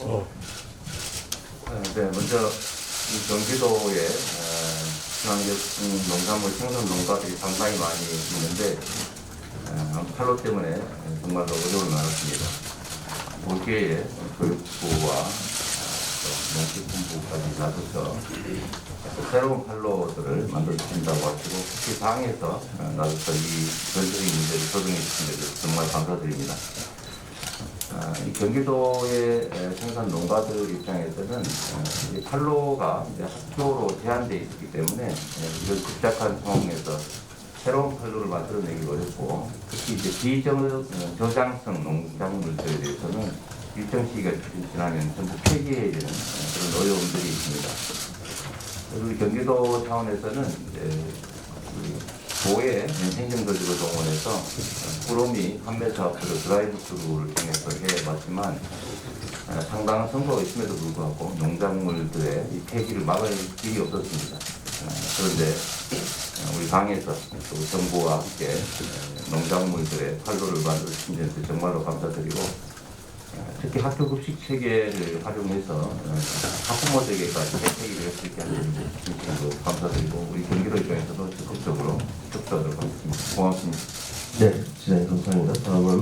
어, 네, 먼저 이 경기도에 어, 친환경 농산물 생산 농가들이 상당히 많이 있는데 어, 팔로 때문에 정말로 어려움이 많았습니다. 올 기회에 교육부와 어, 또 농식품부까지 나서서 새로운 판로들을 만들어 주신다고 하시고 특히 당에서 어, 나서서 이 전적인 문제를 조정해 주신 데 정말 감사드립니다. 경기도의 에, 생산 농가들 입장에서는 어, 이 판로가 학교로 제한되어 있기 때문에 에, 이런 급작한 상황에서 새로운 판로를 만들어내기 어렵고 특히 이제 비저장성 농작물들에 대해서는 일정 시기가 지나면 전부 폐기해야 되는 어, 그런 어려움들이 있습니다. 그리고 경기도 차원에서는 이제 이 도의 행정도지를 동원해서 꾸러미 판매 사업들을 드라이브 스루를 통해서 해왔지만 어, 상당한 성과가 있음에도 불구하고 농작물들의 이 폐기를 막을 길이 없었습니다. 어, 그런데 어, 우리 당에서 또 정부와 함께 어, 농작물들의 판로를 만들어 주신 데서 정말로 감사드리고 어, 특히 학교 급식 체계를 활용해서 어, 학부모들에게까지 혜택을 할수 있게 하는 진심으로 감사드리고 우리 경기도 입장에서도 적극적으로 협조하도록 하겠습니다. 고맙습니다. で時代の際になったアル